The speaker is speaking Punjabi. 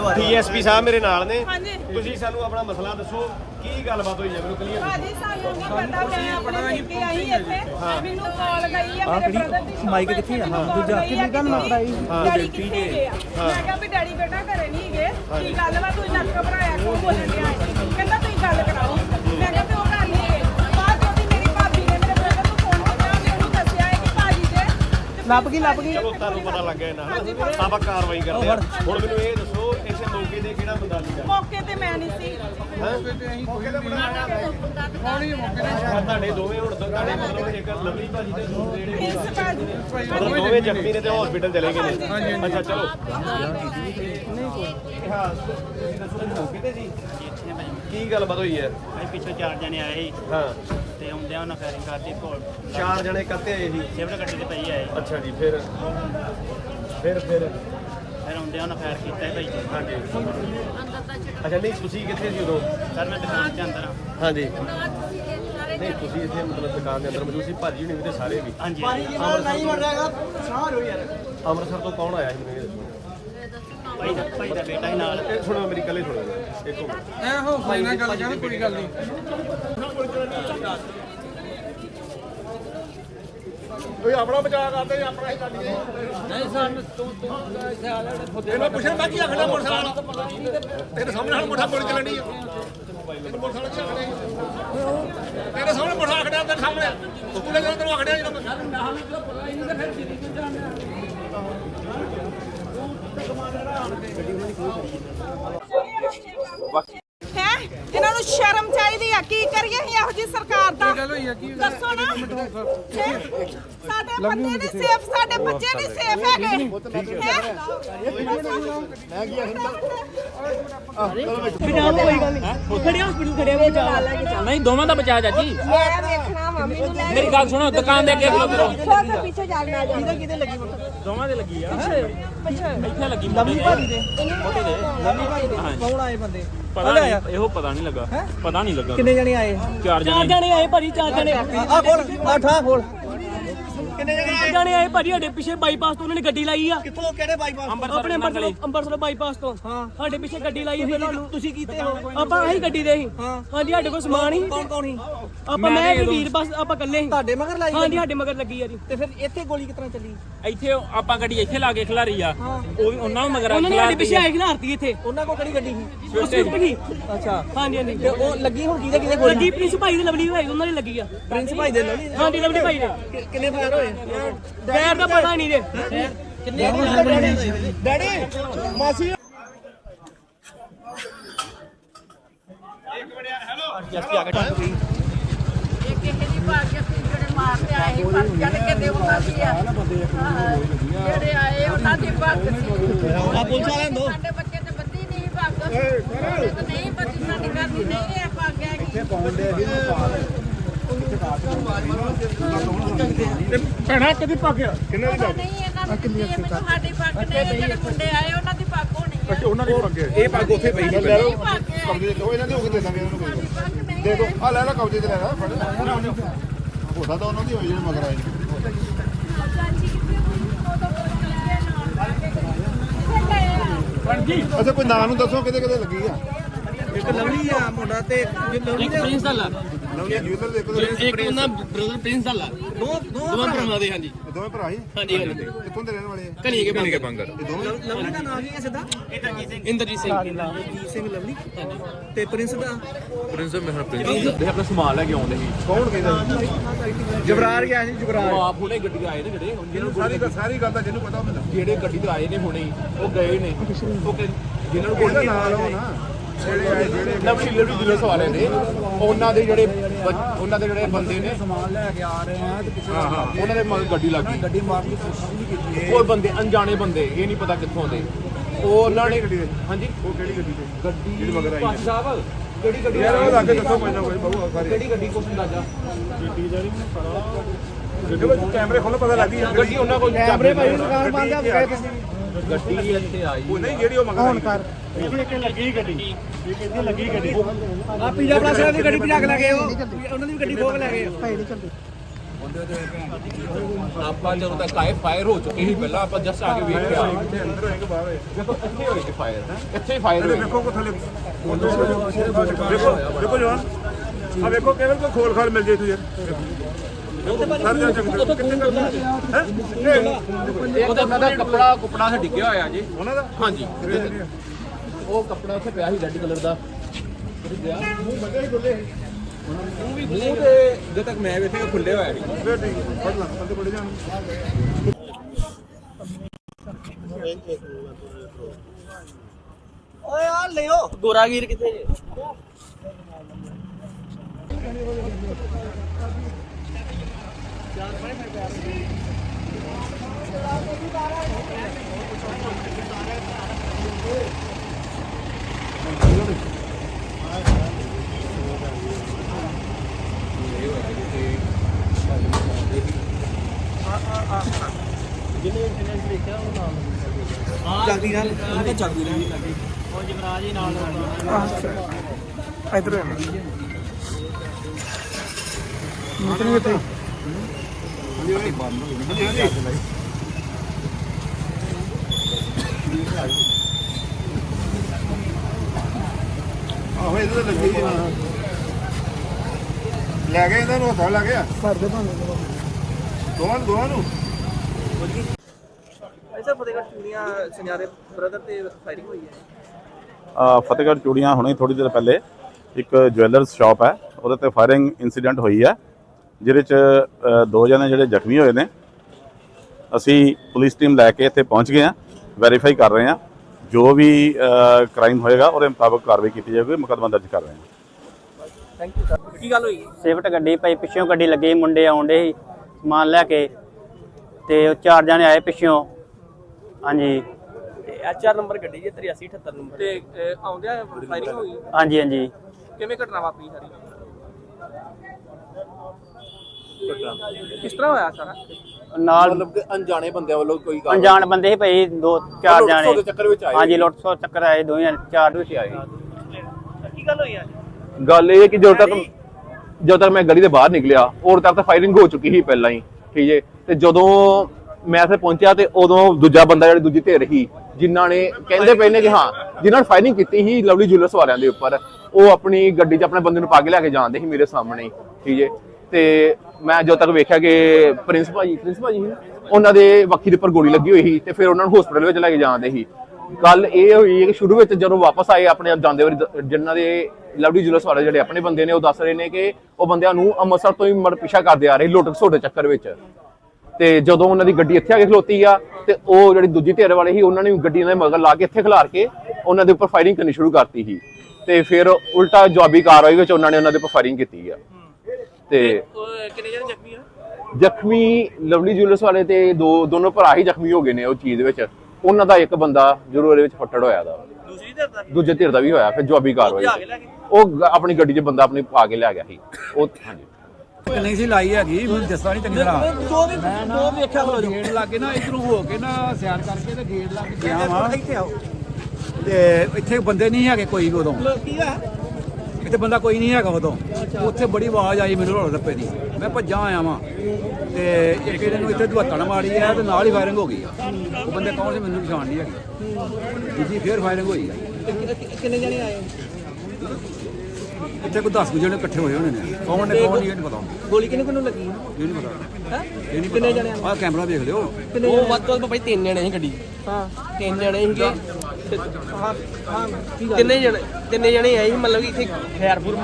ਆ। ਡੀਐਸਪੀ ਸਾਹਿਬ ਮੇਰੇ ਨਾਲ ਨੇ। ਹਾਂਜੀ। ਤੁਸੀਂ ਸਾਨੂੰ ਆਪਣਾ ਮਸਲਾ ਦੱਸੋ ਕੀ ਗੱਲਬਾਤ ਹੋਈ ਹੈ ਮੈਨੂੰ ਕਲੀਅਰ ਭਾਜੀ ਸਾਨੂੰ ਨਹੀਂ ਪਤਾ ਮੈਂ ਆਪਣੇ ਪੇਕੇ ਆਈ ਇੱਥੇ। ਮੈਨੂੰ ਕਾਲ ਗਈ ਆ ਮੇਰੇ ਬ੍ਰਦਰ ਦੀ ਮਾਈਕ ਕਿੱਥੇ ਆ? ਹਾਂ, ਦੂਜਾ। ਕਿੰਨੀ ਗੱਲ ਕਿੱਥੇ ਗਏ ਆ? ਮੈਂ ਕਿਹਾ ਵੀ ਡੈਡੀ ਬੇਟਾ ਘਰੇ ਨਹੀਂ ਗਏ। ਕੀ ਗੱਲ ਵਾ ਤੂੰ ਨੱਕ ਘਬਰਾਇਆ ਕਿਉਂ ਬੋਲਣ ਡਿਆ ਹੈ? ਕਹਿੰਦਾ ਤੁਸੀਂ ਗੱਲ ਕਰਾਓ। ਮੈਂ ਕਿਹਾ ਵੀ ਉਹ ਘਰ ਨਹੀਂ ਗਏ। ਬਾਅਦ ਚ ਉਹਦੀ ਮੇਰੀ ਭਾਬੀ ਨੇ ਮੇਰੇ ਬ੍ਰਦਰ ਨੂੰ ਫੋਨ ਕੀਤਾ ਉਹਨੇ ਉਹਨੂੰ ਦੱਸਿਆ ਹੈ ਕਿ ਭਾਜੀ ਦੇ ਲੱਭ ਗਈ ਲੱਭ ਗਈ। ਚਲੋ ਤੁਹਾਨੂੰ ਪਤਾ ਲੱਗ ਗਿਆ ਇਹਨਾਂ ਹਨਾ ਆਪਾਂ ਕਾਰਵਾਈ ਕਰਦੇ ਆ ਹੁਣ ਮੈਨੂੰ ਇਹ ਦੱਸੋ ਇੱਥੇ ਮੌਕੇ ਤੇ ਕਿਹੜਾ ਬੰਦਾ ਸੀਗਾ ਮੌਕੇ ਤੇ ਮੈਂ ਨਹੀਂ ਸੀ। ਹਾਂ? ਤੁਹਾਡੇ ਦੋਵੇਂ ਹੁਣ ਤਾਂ ਤੁਹਾਡੇ ਮਤਲਬ ਇੱਕ ਲਵਲੀ ਭਾਜੀ ਦੇ ਦੋ ਜਿਹੜੇ ਪ੍ਰਿੰਸ ਭਾਜੀ। ਮਤਲਬ ਦੋਵੇਂ ਜ਼ਖਮੀ ਨੇ ਤੇ ਹਸਪੀਟਲ ਚਲੇ ਗਏ ਨੇ। ਅੱਛਾ ਚਲੋ ਹਾਂ ਤੁਸੀਂ ਦੱਸੋ ਮੌਕੇ ਤੇ ਸੀ ਕੀ ਗੱਲਬਾਤ ਹੋਈ ਹੈ? ਅਸੀਂ ਪਿੱਛੋਂ ਚਾਰ ਜਣੇ ਆਏ ਸੀ। ਹਾਂ। ਤੇ ਆਉਂਦਿਆਂ ਉਹਨਾਂ ਫਾਇਰਿੰਗ ਕਰਤੀ ਕੋਲ। ਚਾਰ ਜਣੇ ਕੱਤੇ ਆਏ ਸੀ? ਸਿਵਲ ਗੱਡੀ ਤੇ ਪਈ ਆਏ। ਅੱਛਾ ਜੀ ਫਿਰ? ਫਿਰ ਫਿਰ? ਫਿਰ ਆਉਂਦਿਆਂ ਉਹਨਾਂ ਫਾਇਰ ਕੀਤਾ ਭਾਈ ਜੀ। ਹਾਂਜੀ। ਅੱਛਾ ਨਹੀਂ ਤੁਸੀਂ ਕਿੱਥੇ ਸੀ ਉਦੋਂ? ਸਰ ਮੈਂ ਦੁਕਾਨ ਦੇ ਅੰਦਰ ਹਾਂ ਹਾਂਜੀ। ਨਹੀਂ ਤੁਸੀਂ ਇੱਥੇ ਮਤਲਬ ਦੁਕਾਨ ਦੇ ਅੰਦਰ ਮੌਜੂਦ ਸੀ ਭਾਜੀ ਹੁਣੀ ਵੀ ਤੇ ਸਾਰੇ ਵੀ। ਹਾਂਜੀ। ਨਹੀਂ ਵੜ ਜਾਏਗਾ ਸਾਰ ਹੋ ਯਾਰ। ਅੰਮ੍ਰਿਤਸਰ ਤੋਂ ਕੌਣ ਆਇਆ ਸੀ ਮੈਨੂੰ ਇਹ ਦੱਸੋ? ਭਾਈ ਦਾ ਭਾਈ ਦਾ ਬੇਟਾ ਹੀ ਨਾਲ। ਇਹ ਸੁਣੋ ਮੇਰੀ ਕੱਲੇ ਸੁਣੋ। ਇੱਕ ਮਿੰਟ। ਐ ਹੋ ਕੋਈ ਨਾ ਗੱਲ ਕਰ ਕੋਈ ਗੱਲ ਨਹੀਂ। ਓਏ ਆਪਣਾ ਬਚਾਅ ਕਰਦੇ ਆਪਣਾ ਹੀ ਕੱਢੀਏ ਇਹਨੂੰ ਪੁੱਛਣ ਬਾਕੀ ਆਖਣਾ ਮੋਟਰਸਾਈਕਲ ਤੇਰੇ ਸਾਹਮਣੇ ਹਣ ਮੋਟਾ ਗੋਲੀ ਚੱਲਣੀ ਆ। ਤੈਨੂੰ ਆਖਣੇ ਤੇਰੇ ਸਾਹਮਣੇ ਮੋਟਾ ਆਖਣਾ ਤੇਰੇ ਸਾਹਮਣੇ। ਸਕੂਲੇ ਜਦੋਂ ਤੈਨੂੰ ਆਖਣਾ ਜਦੋਂ। ਮੈਂ ਹੈ ਇਹਨਾਂ ਨੂੰ ਸ਼ਰਮ ਚਾਹੀਦੀ ਆ। ਕੀ ਕਰੀਏ ਇਹੋ ਜੀ ਸਰਕਾਰ ਦਾ ਗੱਲ ਹੋਈ ਆ ਕੀ ਦੱਸੋ ਨਾ। ਹੈਂ? ਸਾਡੇ ਬੰਦੇ ਨਹੀਂ ਸੇਫ ਸਾਡੇ ਬੱਚੇ ਨਹੀਂ ਸੇਫ ਹੈਗੇ। ਹੈ। ਨਹੀਂ। ਦੋਵਾਂ ਦਾ ਬਚਾ ਚਾਚੀ। ਮੈਂ ਵੇਖਣਾ ਮੰਮੀ ਨੂੰ ਲੈ ਮੇਰੀ ਗੱਲ ਸੁਣੋ ਦੁਕਾਨ ਦੇ ਅੱਗੇ ਖਲੋ ਪਿੱਛੇ ਕਿਹਦੇ ਕਿਹਦੇ ਲੱਗੀ ਦੋਵਾਂ ਦੇ ਲੱਗੀ ਆ। ਇੱਥੇ ਲੱਗੀ ਲੰਮੀ ਭਾਜੀ ਦੇ। ਮੋਟੇ ਦੇ। ਲੰਮੀ ਭਾਜੀ ਦੇ। ਕੌਣ ਆਏ ਬੰਦੇ? ਪਤਾ ਨਹੀਂ ਇਹੋ ਪਤਾ ਨਹੀਂ ਲੱਗਾ। ਪਤਾ ਨਹੀਂ ਲੱਗਾ। ਕਿੰਨੇ ਜਣੇ ਆਏ? ਚਾਰ ਜਣੇ ਆਏ ਭਾਜੀ ਚਾਰ ਜਣੇ। ਆ ਖੋਲ ਆ ਠਾ ਖੋਲ। ਕਿੰਨੇ ਜਣੇ ਆਏ? ਜਾਣੇ ਆਏ ਭਾਜੀ ਸਾਡੇ ਪਿੱਛੇ ਬਾਈਪਾਸ ਤੋਂ ਉਹਨਾਂ ਨੇ ਗੱਡੀ ਲਾਈ ਆ। ਕਿੱਥੋਂ? ਕਿਹੜੇ ਬਾਈਪਾਸ ਆਪਣੇ ਅੰਬਰਸਰ ਅੰਬਰਸਰ ਬਾਈਪਾਸ ਤੋਂ। ਹਾਂ। ਸਾਡੇ ਪਿੱਛੇ ਗੱਡੀ ਲਾਈ ਫਿਰ ਉਹਨੂੰ ਤੁਸੀਂ ਕੀਤੇ ਹੋ? ਆਪਾਂ ਆਹੀ ਗੱਡੀ ਦੇ ਸੀ। ਹਾਂ। ਹਾਂਜੀ ਸਾਡੇ ਕੋਲ ਸਮਾਨ ਹੀ ਕੌਣ ਕੌਣ ਸੀ ਆਪਾਂ ਮੈਂ ਵੀ ਵੀਰ ਬਸ ਆਪਾਂ ਇਕੱਲੇ ਸੀ। ਤੁਹਾਡੇ ਮਗਰ ਲਾਈ ਹਾਂਜੀ ਸਾਡੇ ਮਗਰ ਲੱਗੀ ਆ ਜੀ। ਤੇ ਫਿਰ ਇੱਥੇ ਗੋਲੀ ਕਿਤਨਾ ਚੱਲੀ? ਇੱਥੇ ਆਪਾਂ ਗੱਡੀ ਇੱਥੇ ਲਾ ਕੇ ਖਿਲਾਰੀ ਆ। ਉਹ ਵੀ ਉਹਨਾਂ ਨੂੰ ਮਗਰ ਉਹਨਾਂ ਨੇ ਸਾਡੇ ਪਿੱਛੇ ਆਏ ਖਿਲਾਰਤੀ ਇੱਥੇ। ਉਹਨਾਂ ਕੋਲ ਕਿਹੜੀ ਗੱਡੀ ਸੀ? ਉਹ ਸਵਿਫਟ ਸੀ। ਅੱਛਾ। ਹਾਂਜੀ ਹਾਂਜੀ। ਤੇ ਉਹ ਲੱਗੀ ਹੁਣ ਕਿਹਦੇ ਕਿਹਦੇ ਗੋਲੀ? ਲੱਗੀ ਪ੍ਰਿੰਸ ਭਾਈ ਦੇ ਲਵਲੀ ਭਾਈ ਉਹਨਾਂ ਨੇ ਲੱਗੀ ਆ। ਪ੍ਰਿੰਸ ਭਾਈ ਦੇ ਲੜੀ ਹਾਂਜੀ ਲਵਲੀ ਭਾਈ ਦੇ। ਕਿੰਨੇ ਫਾਇਰ ਹੋਏ? ਪੈਰ ਦਾ ਪਤਾ ਨਹੀਂ ਜੇ। ਕਿੰਨੇ ਡੈਡੀ ਮਾਸੀ ਇਹ ਕਿਸੇ ਦੀ ਭਾਗਿਆ ਸੀ ਜਿਹੜੇ ਮਾਰਦੇ ਆਏ ਸੀ ਪਰ ਜਦ ਕਿਤੇ ਉਹਨਾਂ ਦੀ। ਆ ਹਾਂ, ਜਿਹੜੇ ਆਏ ਉਹਨਾਂ ਦੀ ਭੱਗ ਸੀ ਆ ਪੁਲਿਸ ਵਾਲਿਆਂ ਨੂੰ ਸਾਡੇ ਬੱਚੇ ਤੇ ਬੱਦੀ ਨਹੀਂ ਭੱਗ ਸਾਡੇ ਤੇ ਨਹੀਂ ਬੱਦੀ ਸਾਡੀ ਕਰਦੀ ਨਹੀਂ ਇਹ ਭੱਗ ਹੈਗੀ ਭੈਣਾ ਕਦੀ ਪਾਕਿਆ ਕਿੰਨੇ ਪਤਾ ਨਹੀਂ ਇਹਨਾਂ ਨੂੰ ਕਿੰਨੀ ਹੈ ਮੈਨੂੰ ਸਾਡੀ ਪੱਗ ਨੇ ਇਹ ਜਿਹੜੇ ਮੁੰਡੇ ਆਏ ਉਹਨਾਂ ਦੀ ਪੱਗ ਹੋਣੀ ਹੈ ਉਹਨਾਂ ਦੀ ਪਾਕਿਆ ਇਹ ਪੱਗ ਉੱਥੇ ਪਈ ਸਾਡੀ ਨਹੀਂ ਪੱਗ ਹੈ। ਕਬਜ਼ੇ ਤੋਂ ਇਹਨਾਂ ਦੇ ਹੋ ਕੇ ਦੇ ਦਾਂਗੇ ਉਹਨੂੰ ਕੋਈ ਸਾਡੀ ਪੱਗ ਨਹੀਂ ਦੇ ਦੋ। ਹੈ। ਆ ਲੈ ਲੈ ਕਬਜ਼ੇ ਤੇ ਲੈ ਲੈ ਫੜ। ਹੋਦਾ ਤਾਂ ਉਹਨਾਂ ਦੀ ਹੋਈ ਜਿਹੜੇ ਮਗਰ ਆਏ ਚਾਚੀ ਕਿੱਥੇ ਉਦੋਂ ਪਤਾ ਲੱਗਿਆ ਨਾਲ ਕਿੱਥੇ ਗਏ ਆ ਅੱਛਾ ਕੋਈ ਨਾਂ ਨੂੰ ਦੱਸੋ ਕਿਤੇ ਕਿਤੇ ਲੱਗੀ ਆ। ਇੱਕ ਲਵਲੀ ਆ ਮੁੰਡਾ ਤੇ ਜੇ ਲਵਲੀ ਦੇ ਪ੍ਰਿੰਸ ਦਾ ਲਾ। ਨਵੀਂ ਜੂਲਰ ਦੇ ਕੋਲ ਇੱਕ ਉਹਨਾਂ ਬ੍ਰਦਰ ਪ੍ਰਿੰਸ ਦਾ ਲਾ। ਦੋ ਦੋ ਭਰਾਵਾਂ ਦੇ ਹਾਂਜੀ। ਇਹ ਦੋਵੇਂ ਭਰਾ ਹੀ? ਹਾਂਜੀ ਹਾਂਜੀ। ਕਿੱਥੋਂ ਦੇ ਰਹਿਣ ਵਾਲੇ ਆ? ਕਣੀ ਕੇ ਬੰਗਰ। ਇਹ ਦੋਵੇਂ? ਲਵਲੀ ਦਾ ਨਾਮ ਕੀ ਹੈ ਸਿੱਧਾ? ਇੰਦਰਜੀਤ ਸਿੰਘ। ਜੀਤ ਸਿੰਘ। ਲਵਲੀ। ਤੇ ਪ੍ਰਿੰਸ ਦਾ? ਦੇ ਆਪਣਾ ਸਮਾਨ ਲੈ ਕੇ ਆਉਂਦੇ ਸੀ। ਕੌਣ ਕਹਿੰਦਾ ਜਬਰਾਰ ਗਿਆ ਸੀ ਜਬਰਾਰ। ਆਪ ਹੁਣੇ ਗੱਡੀ ਆਏ ਨੇ ਜਿਹੜੇ। ਜਿਹਨਾਂ ਸਾਰੀ ਗੱਲ ਸਾਰੀ ਗੱਲ ਦਾ ਜਿਹਨੂੰ ਪਤਾ ਜਿਹੜੇ ਗੱਡੀ ਤੇ ਆਏ ਨੇ ਹੁਣੇ ਉਹ ਗਏ ਨੇ। ਉਹ ਕਿ- ਜਿਹਨਾਂ ਨੂੰ ਉਹਦਾ ਗੋਲੀ ਨਾਂ ਜਿਹੜੇ ਜਿਹੜੇ ਨਵਸ਼ੀਲੇ ਵੀ ਪੁਲਿਸ ਵਾਲੇ ਨੇ ਉਹਨਾਂ ਦੇ ਜਿਹੜੇ ਬੱਚ- ਉਹਨਾਂ ਦੇ ਜਿਹੜੇ ਬੰਦੇ ਨੇ। ਸਮਾਨ ਲੈ ਕੇ ਆ ਰਹੇ ਆ ਤੇ ਪਿੱਛੇ ਹਾਂ ਹਾਂ। ਉਹਨਾਂ ਦੇ ਮਗਰ ਗੱਡੀ ਲੱਗ ਗਈ। ਗੱਡੀ ਮਾਰਨ ਦੀ ਕੋਸ਼ਿਸ਼ ਵੀ ਕੀਤੀ ਹੋਰ ਬੰਦੇ ਅਣਜਾਣੇ ਬੰਦੇ ਇਹ ਨਹੀਂ ਪਤਾ ਕਿੱਥੋਂ ਦੇ। ਉਹ ਉਹਨਾਂ ਨੇ? ਹਾਂਜੀ? ਉਹ ਕਿਹੜੀ ਗੱਡੀ ਤੇ ਗੱਡੀ ਜਿਹੜੀ ਮਗਰ ਆਈ ਭਾਈ ਸਾਹਿਬ ਕਿਹੜੀ ਗੱਡੀ ਯਾਰ ਉਹ ਲਾ ਕੇ ਦੱਸੋ ਕੋਈ ਨਾ ਕੋਈ ਬਹੁ ਸਾਰੇ। ਕਿਹੜੀ ਗੱਡੀ ਕੁਛ ਅੰਦਾਜ਼ਾ? ਕੈਮਰੇ ਖੋਲੋ ਪਤਾ ਲੱਗ ਗਈ ਗੱਡੀ ਉਹਨਾਂ ਕੋਲ ਕੈਮਰੇ ਭਾਈ ਦੁਕਾਨ ਬੰਦ ਆ ਗਏ ਗੱਡੀ ਇੱਥੇ ਆਈ ਉਹ ਨਹੀਂ ਜਿਹੜੀ ਉਹ ਮਗਰ ਕਰ। ਆ ਪੀਜਾ ਪਲਾਸਾ ਦੀ ਗੱਡੀ ਪਜਾ ਕੇ ਲੈ ਗਏ ਉਹ। ਉਹਨਾਂ ਦੀ ਵੀ ਗੱਡੀ ਖੋਕ ਲੈ ਗਏ ਭਾਈ ਨਹੀਂ ਚੱਲਦੇ। ਆਪਾਂ ਜਦੋਂ ਤੱਕ ਆਏ ਫਾਇਰ ਹੋ ਚੁੱਕੀ ਸੀ ਪਹਿਲਾਂ ਆਪਾਂ ਜਸਟ ਆ ਕੇ ਵੇਖ ਕੇ ਆਏ। ਦੇਖੋ ਇੱਥੇ ਹੋਈ ਸੀ ਫਾਇਰ ਇੱਥੇ ਹੀ ਫਾਇਰ ਹੋਈ ਵੇਖੋ ਕੋ ਥੱਲੇ ਦੇਖੋ ਦੇਖੋ ਜਵਾਨ। ਆ ਵੇਖੋ ਕੇਵਲ ਕੋਈ ਖੋਲ ਖਾਲ ਮਿਲ ਜੇ ਤੂੰ ਯਾਰ ਸਰ ਜਾ ਚੱਕ ਕਿੱਥੇ ਕਰਨਾ ਹੈ ਇੱਕ ਉਹਨਾਂ ਕੱਪੜਾ ਕੁਪੜਾ ਸੇ ਡਿੱਗਿਆ ਹੋਇਆ ਜੀ ਉਹਨਾਂ ਦਾ ਹਾਂਜੀ ਉਹ ਕੱਪੜਾ ਉੱਥੇ ਪਿਆ ਸੀ ਰੈੱਡ ਕਲਰ ਦਾ ਮੂੰਹ ਤੇ ਜਦੋਂ ਤੱਕ ਮੈਂ ਵੇਖਿਆ ਖੁੱਲੇ ਹੋਇਆ ਸੀ ਫੇਰ ਠੀਕ ਫੜ ਲਾ ਬੰਦੇ ਬੜੇ ਜਾਣ ਓਏ ਆ ਲਿਓ ਗੋਰਾਗੀਰ ਕਿੱਥੇ ਜੇ? ਜਲਦੀ ਨਾਲ ਮੈਂ ਕਿਹਾ ਜਲਦੀ ਨਾਲ ਉਹ ਜਵਰਾਜ ਹੀ ਨਾਲ ਇਧਰ ਮੀਟਿੰਗ ਕਿੱਥੇ? ਆਹੋ ਇਹਦੇ ਤੇ ਲੱਗੀ ਹਾਂ ਲੈ ਗਏ ਇਹਨਾਂ ਨੂੰ ਹੱਥਾਂ ਲੱਗ ਗਿਆ ਘਰ ਦੇ ਭਾਂਡੇ ਦੋਵਾਂ ਨੂੰ- ਦੋਵਾਂ ਨੂੰ ਐਸਾ ਫਤਿਹਗੜ੍ਹ ਚੂੜੀਆਂ ਸੁਨਿਆਰੇ ਬ੍ਰਦਰ ਤੇ ਫਾਇਰਿੰਗ ਹੋਈ ਹੈ ਅ, ਫਤਿਹਗੜ੍ਹ ਚੂੜੀਆਂ ਹੁਣੇ ਥੋੜੀ ਦੇਰ ਪਹਿਲੇ ਇੱਕ ਜੁਐਲਰਸ ਸ਼ਾਪ ਹੈ ਉਹਦੇ ਤੇ ਫਾਇਰਿੰਗ ਇਨਸੀਡੈਂਟ ਹੋਈ ਹੈ। ਜਿਹਦੇ ਚ ਦੋ ਜਣੇ ਜਿਹੜੇ ਜ਼ਖਮੀ ਹੋਏ ਨੇ ਅਸੀਂ ਪੁਲਿਸ ਟੀਮ ਲੈ ਕੇ ਇੱਥੇ ਪਹੁੰਚ ਗਏ ਹਾਂ ਵੈਰੀਫਾਈ ਕਰ ਰਹੇ ਹਾਂ ਜੋ ਵੀ ਕ੍ਰਾਈਮ ਹੋਏਗਾ ਉਹਦੇ ਮੁਤਾਬਕ ਕਾਰਵਾਈ ਕੀਤੀ ਜਾਵੇਗੀ ਮੁਕੱਦਮਾ ਦਰਜ ਕਰ ਰਹੇ ਹਾਂ। ਥੈਂਕ ਯੂ ਸਰ ਕੀ ਗੱਲ ਹੋਈ? ਸਿਫਟ ਗੱਡੀ ਪਈ ਪਿੱਛੋਂ ਗੱਡੀ ਲੱਗੀ ਮੁੰਡੇ ਆਉਂਦੇ ਸੀ ਸਮਾਨ ਲੈ ਕੇ ਤੇ ਉਹ ਚਾਰ ਜਣੇ ਆਏ ਪਿੱਛੋਂ। ਹਾਂਜੀ। ਤੇ ਐਚਆਰ ਨੰਬਰ ਗੱਡੀ ਜੇ 8378 ਨੰਬਰ। ਤੇ ਆਉਂਦਿਆਂ ਫਾਇਰਿੰਗ ਹੋਈ? ਹਾਂਜੀ ਹਾਂਜੀ। ਕਿਵੇਂ ਘਟਨਾ ਵਾਪਰੀ ਸਾਰੀ? ਕਿਸ ਤਰ੍ਹਾਂ ਹੋਇਆ ਸਾਰਾ? ਨਾਲ ਮਤਲਬ ਕਿ ਅਣਜਾਣੇ ਬੰਦਿਆਂ ਵੱਲੋਂ ਕੋਈ ਗੱਲ ਅਣਜਾਣ ਬੰਦੇ ਸੀ ਭਾਈ ਦੋ ਚਾਰ ਜਾਣੇ। ਖੋਹ ਦੇ ਚੱਕਰ ਵਿੱਚ ਆਏ ਹਾਂਜੀ ਲੁੱਟ ਸੋ ਚੱਕਰ ਆਏ ਦੋ ਜਣੇ ਚਾਰ ਵਿੱਚ ਆਏ। ਕੀ ਗੱਲ ਹੋਈ ਅੱਜ? ਗੱਲ ਇਹ ਹੈ ਕਿ ਜਦੋਂ ਤੱਕ ਜਦੋਂ ਤੱਕ ਮੈਂ ਗਲੀ ਦੇ ਬਾਹਰ ਨਿਕਲਿਆ ਉਦੋਂ ਤੱਕ ਤਾਂ ਫਾਇਰਿੰਗ ਹੋ ਚੁੱਕੀ ਸੀ ਪਹਿਲਾਂ ਹੀ ਠੀਕ ਹੈ ਤੇ ਜਦੋਂ ਮੈਂ ਇੱਥੇ ਪਹੁੰਚਿਆ ਤੇ ਉਦੋਂ ਦੂਜਾ ਬੰਦਾ ਜਿਹੜੀ ਦੂਜੀ ਧਿਰ ਸੀ ਜਿਨ੍ਹਾਂ ਨੇ ਕਹਿੰਦੇ ਪਏ ਨੇ ਕਿ ਹਾਂ ਜਿਨ੍ਹਾਂ ਨੇ ਫਾਇਰਿੰਗ ਕੀਤੀ ਸੀ ਲਵਲੀ ਜੁਲਸ ਵਾਲਿਆਂ ਦੇ ਉੱਪਰ ਉਹ ਆਪਣੀ ਗੱਡੀ 'ਚ ਆਪਣੇ ਬੰਦੇ ਨੂੰ ਪਾ ਕੇ ਲੈ ਕੇ ਜਾਂਦੇ ਸੀ ਮੇਰੇ ਸਾਹਮਣੇ ਠੀਕ ਹੈ ਤੇ ਮੈਂ ਜਦੋਂ ਤੱਕ ਵੇਖਿਆ ਕਿ ਪ੍ਰਿੰਸ ਭਾਜੀ ਪ੍ਰਿੰਸ ਭਾਜੀ ਸੀ ਨਾ, ਉਹਨਾਂ ਦੇ ਵੱਖੀ ਦੇ ਉੱਪਰ ਗੋਲੀ ਲੱਗੀ ਹੋਈ ਸੀ ਤੇ ਫਿਰ ਉਹਨਾਂ ਨੂੰ ਹਸਪੀਟਲ ਵਿੱਚ ਲੈ ਕੇ ਜਾਂਦੇ ਸੀ। ਗੱਲ ਇਹ ਹੋਈ ਹੈ ਕਿ ਸ਼ੁਰੂ ਵਿੱਚ ਜਦੋਂ ਵਾਪਸ ਆਏ ਆਪਣੇ ਆਪ ਜਾਂਦੇ ਵਾਰੀ ਦ- ਜਿਨ੍ਹਾਂ ਦੇ ਲਵਲੀ ਜੁਲਸ ਵਾਲੇ ਜਿਹੜੇ ਆਪਣੇ ਬੰਦੇ ਨੇ ਉਹ ਦੱਸ ਰਹੇ ਨੇ ਕਿ ਉਹ ਬੰਦਿਆਂ ਨੂੰ ਅੰਮ੍ਰਿਤਸਰ ਤੋਂ ਹੀ ਮੜ ਪਿੱਛਾ ਕਰਦੇ ਆ ਰਹੇ ਲੁੱਟ ਖਸੁੱਟ ਦੇ ਚੱਕਰ ਵਿੱਚ। ਤੇ ਜਦੋਂ ਉਹਨਾਂ ਦੀ ਗੱਡੀ ਇੱਥੇ ਆ ਕੇ ਖਲੋਤੀ ਆ ਤੇ ਉਹ ਜਿਹੜੀ ਦੂਜੀ ਧਿਰ ਵਾਲੇ ਸੀ ਉਹਨਾਂ ਨੇ ਗੱਡੀ ਦੇ ਮਗਰ ਲਾ ਕੇ ਇੱਥੇ ਖਿਲਾਰ ਕੇ ਉਹਨਾਂ ਦੇ ਉੱਪਰ ਫਾਇਰਿੰਗ ਕਰਨੀ ਸ਼ੁਰੂ ਕਰਤੀ ਸੀ। ਤੇ ਫਿਰ ਉਲਟਾ ਜਵਾਬੀ ਕਾਰਵਾਈ ਵਿੱਚ ਉਹਨਾਂ ਨੇ ਉਹਨਾਂ ਦੇ ਉੱਪਰ ਫਾਇਰਿੰਗ ਕੀਤੀ ਆ। ਤੇ ਕਿੰਨੇ ਜਣੇ ਜ਼ਖਮੀ ਆ? ਜ਼ਖਮੀ ਲਵਲੀ ਜੁਲਸ ਵਾਲੇ ਤੇ ਦੋ ਦੋਨੋਂ ਭਰਾ ਹੀ ਜ਼ਖਮੀ ਹੋ ਗਏ ਨੇ ਉਹ ਚੀਜ਼ ਵਿੱਚ। ਉਹਨਾਂ ਦਾ ਇੱਕ ਬੰਦਾ ਜ਼ਰੂਰ ਇਹਦੇ ਵਿੱਚ ਫੱਟੜ ਹੋਇਆ ਦਾ। ਦੂਸਰੀ ਧਿਰ ਦਾ? ਦੂਜੇ ਧਿਰ ਦਾ ਵੀ ਹੋਇਆ ਫਿਰ ਜਵਾਬੀ ਕਾਰਵਾਈ ਕੇ ਲੈ? ਉਹ ਗ- ਆਪਣੀ ਗੱਡੀ 'ਚ ਬੰਦਾ ਆਪਣੀ ਪਾ ਕੇ ਲੈ ਗਿਆ ਸੀ। ਉਹ ਹਾਂਜੀ। ਨਹੀਂ ਸੀ ਲਾਈ ਹੈਗੀ ਮੈਨੂੰ ਦੱਸਦਾ ਨਹੀਂ ਚੰਗੀ ਤਰ੍ਹਾਂ। ਦੋ ਵੀ ਦੋ ਵੀ ਵੇਖਿਆ ਖਲੋ ਗੇਟ ਲਾਗੇ ਨਾ ਇਧਰੋਂ ਹੋ ਕੇ ਨਾ ਸਿਆਰ ਕਰਕੇ ਤੇ ਗੇਟ ਲਾ ਕੇ ਗਿਆ ਜੋ ਵਾਂ। ਇੱਥੇ ਆਓ। ਤੇ ਇੱਥੇ ਬੰਦੇ ਨਹੀਂ ਹੈਗੇ ਕੋਈ ਵੀ ਉਦੋਂ। ਕੀ ਆ? ਇੱਥੇ ਬੰਦਾ ਕੋਈ ਨਹੀਂ ਹੈਗਾ ਉਦੋਂ। ਉੱਥੇ ਬੜੀ ਆਵਾਜ਼ ਆਈ ਮੈਨੂੰ ਰੋੜ ਰੱਪੇ ਦੀ। ਮੈਂ ਭੱਜਾਂ ਆਇਆ ਵਾਂ। ਤੇ ਇੱਕ ਇਹਨੇ ਨੂੰ ਇੱਥੇ ਦੁਹੱਤਣ ਮਾਰੀ ਆ ਤੇ ਨਾਲ ਹੀ ਫਾਇਰਿੰਗ ਹੋ ਗਈ ਆ। ਉਹ ਬੰਦੇ ਕੌਣ ਸੀ ਮੈਨੂੰ ਪਛਾਣ ਨਹੀਂ ਹੈਗੀ। ਦੂਜੀ ਫੇਰ ਫਾਇਰਿੰਗ ਹੋਈ ਆ। ਕਿੰਨੇ ਜਣੇ ਆਏ? ਇੱਥੇ ਕੋਈ 10 ਜਣੇ ਇਕੱਠੇ ਹੋਏ ਹੋਣੇ ਨੇ। ਕੌਣ ਨੇ ਕੌਣ ਨਹੀਂ ਇਹ ਨਹੀਂ ਪਤਾ। ਗੋਲੀ ਕਿਹਨੂੰ ਕਿਹਨੂੰ ਲੱਗੀ? ਇਹ ਨਹੀਂ ਪਤਾ। ਹੈ? ਇਹ ਨਹੀਂ ਕਿੰਨੇ ਜਣੇ ਆਹ ਕੈਮਰਾ ਵੇਖ ਲਿਓ। ਉਹ ਵੱਧ ਤੋਂ ਵੱਧ ਭਾਈ ਤਿੰਨ ਜਣੇ ਸੀ ਗੱਡੀ। ਹਾਂ। ਤਿੰਨ ਜਣੇ ਸੀਗੇ। ਹਾਂ ਹਾਂ ਕਿੰਨੇ ਜਣੇ ਤਿੰਨੇ ਜਣੇ ਆਏ ਸੀ? ਮਤਲਬ ਕਿ ਇੱਥੇ ਖੈਰਪੁਰ